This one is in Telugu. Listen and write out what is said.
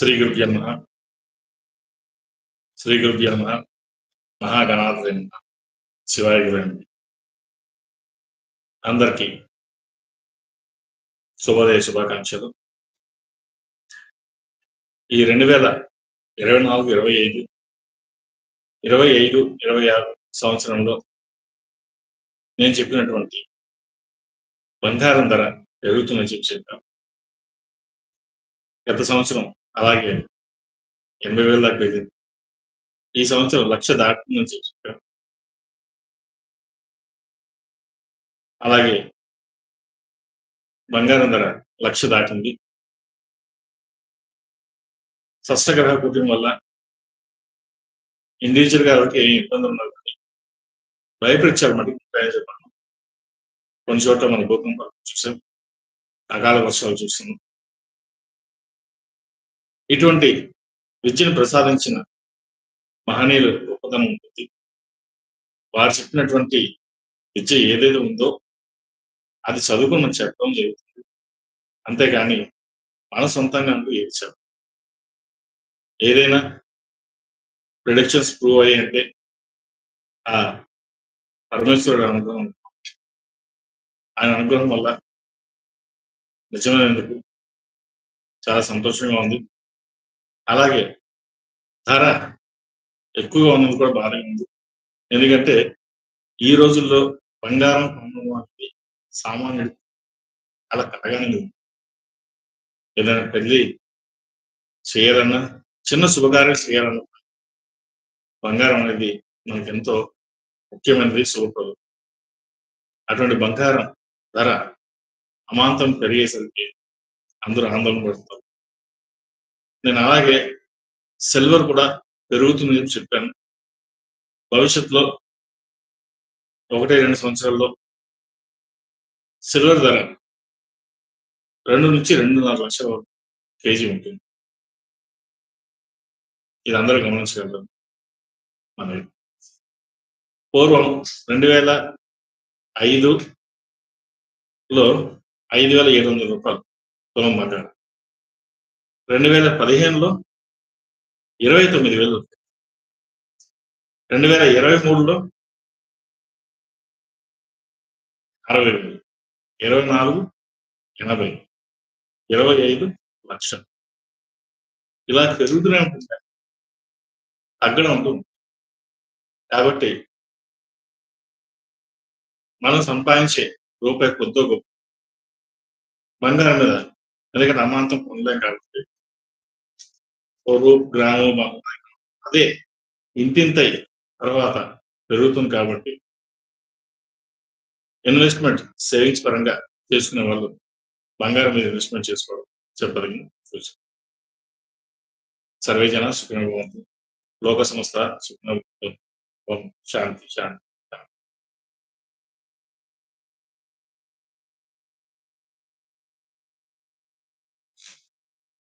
శ్రీ గురుభ్య నమ. శ్రీ గురుభ్య నమ. మహాగణాధి శివాయ గురండి అందరికీ శుభోదయ శుభాకాంక్షలు. ఈ రెండు వేల ఇరవై నాలుగు ఇరవై ఐదు ఇరవై ఐదు ఇరవై ఆరు సంవత్సరంలో నేను చెప్పినటువంటి బంగారం ధర పెరుగుతుందని చెప్పి చెప్పాను. గత సంవత్సరం అలాగే ఎనభై వేల దాకా పెరిగింది ఈ సంవత్సరం లక్ష దాటుతుందని చెప్పి అలాగే బంగారం ధర లక్ష దాటింది. షష్టగ్రహ కుటుంబం వల్ల ఇండివిజువల్గా ఎవరికి ఏమి ఇబ్బంది ఉండదు భయపరిచారు మటుకు ప్రయోజనం కొన్ని చోట్ల మన భూకంపాలు చూసాం. అకాల వర్షాలు చూస్తున్నాం ఇటువంటి విద్యను ప్రసాదించిన మహనీయులు గొప్పతనం ఉంటుంది వారు చెప్పినటువంటి విద్య ఏదైతే ఉందో అది చదువుకుని మనం చెప్పడం జరుగుతుంది. అంతేగాని మన సొంతంగా అంటూ ఏది చెప్పడం ఏదైనా ప్రిడిక్షన్స్ ప్రూవ్ అయ్యి అంటే ఆ పరమేశ్వరుడు అనుగ్రహం ఆయన అనుగ్రహం వల్ల నిజమైనందుకు చాలా సంతోషంగా ఉంది. అలాగే ధర ఎక్కువగా ఉన్నది కూడా బాగానే ఉంది. ఎందుకంటే ఈ రోజుల్లో బంగారం కొనడం అనేది సామాన్యుడు అలా కలగానే ఉంది. ఏదైనా పెళ్ళి చేయాలన్నా చిన్న శుభకార్యం చేయాలన్నా బంగారం అనేది మనకు ఎంతో ముఖ్యమైనది శుభప్రదం. అటువంటి బంగారం ధర అమాంతం పెరిగేసరికి అందరూ ఆందోళన పడుతారు నేను అలాగే సిల్వర్ కూడా పెరుగుతుంది అని చెప్పాను. భవిష్యత్తులో ఒకటి రెండు సంవత్సరాల్లో సిల్వర్ ధర రెండు నుంచి రెండున్నర లక్షల వరకు కేజీ ఉంటుంది. ఇది అందరూ గమనించగలరు. మనది పూర్వం రెండు వేల ఐదులో ఐదు వేల ఏడు వందల రూపాయలు తులం మాట్లాడారు. రెండు వేల పదిహేనులో ఇరవై తొమ్మిది వేలు. రెండు వేల ఇరవై మూడులో అరవై వేలు. ఇరవై నాలుగు ఎనభై. ఇరవై ఐదు లక్ష. ఇలా పెరుగుతూనే ఉంటుంది? తగ్గడం ఉంటుంది కాబట్టి మనం సంపాదించే రూపాయి కొద్దో గొప్ప. బంగారం మీద ఎందుకంటే అమాంతం పొందలేం కాబట్టి ఓ గ్రామం అదే ఇంతింతై తర్వాత పెరుగుతుంది కాబట్టి ఇన్వెస్ట్మెంట్ సేవింగ్స్ పరంగా చేసుకునే వాళ్ళు బంగారం మీద ఇన్వెస్ట్మెంట్ చేసుకోవడం చెప్పదగిన సూచన. సర్వే జన సుఖంగా లోక సంస్థ సుఖంగా శాంతి శాంతి.